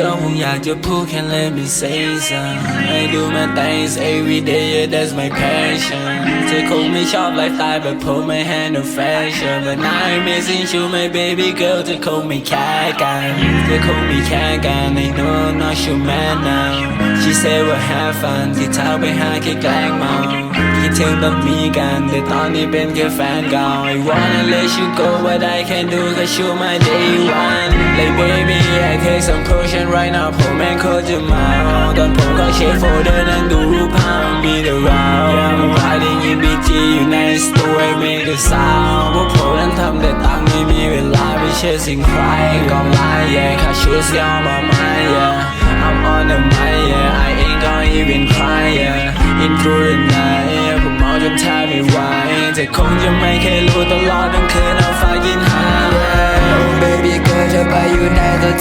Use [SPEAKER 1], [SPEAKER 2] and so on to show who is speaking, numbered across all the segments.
[SPEAKER 1] girl ผมอยากจะพูดแค่ let me say some I do my things every day yeah that's my passion เธอคงไม่ชอบไลฟ์สไตล์แบบผมไม่ handle fashion but now I'm missing you my baby girl เธอคงไม่แค่กันเธอคงไม่แค่กัน I know not your man now she said we'll have fun ที่เท้าไปหาแค่แกล้งเมาคิดถึงแบบมีกันแต่ตอนนี้เป็นแค่แฟนเก่า I wanna let you go but I can't do cause you my day one I take some caution right now ผมแม่งโคตรจะเมาตอนผมก็เช็คโฟลเดอร์นั่งดูรูปภาพมีแต่เราพายได้ยินบีจีอยู่ในสตูไอเมกแต่ซาวพวกผมนั้นทำแต่ตังค์ไม่มีเวลาไปเชื่อสิ่งใครกองไล่ yeah ค่าชุดยอมมาไหม yeah I'm on the mic yeah I ain't gonna even cry yeah in through the night yeah ผมเมาจนแทบไม่ไหวแต่คงจะไม่เคยรู้ตลอด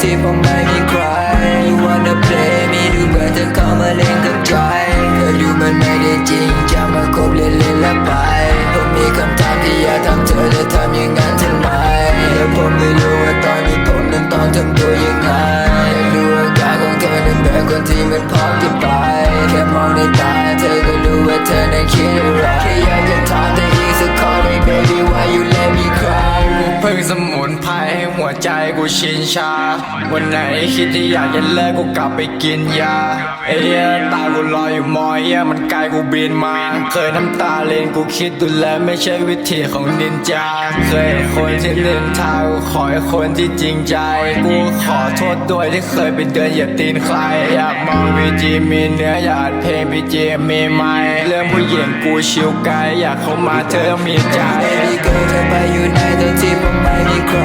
[SPEAKER 1] ที่
[SPEAKER 2] ผมไม่มีใคร You wanna play me ดูเหมือนจะเข้ามาเล่นกับใจ ให้
[SPEAKER 3] หัวใจกูชินชา วันไหนคิดที่อยากจะเลิกกูกลับไปกินยาไอ้เหี้ยตากูลอยอยู่มอยเหี้ยมันไกลกูบินมา เคยน้ำตาเลนกูคิดดูแลไม่ใช่วิธีของนินจา เคยคนที่เล่นทางกูขอให้คนที่จริงใจ กูขอโทษด้วยที่เคยไปเดินเหยียบตีนใคร อยากมองวีจีมีเนื้ออยากเพลงพีจีมีไหมเรื่องผู้หญิงกูชิวไกลอยากเข้ามาเธอมีใจ
[SPEAKER 2] Baby girl เธอไปอยู่ในตอนที่ผมไม่มีใคร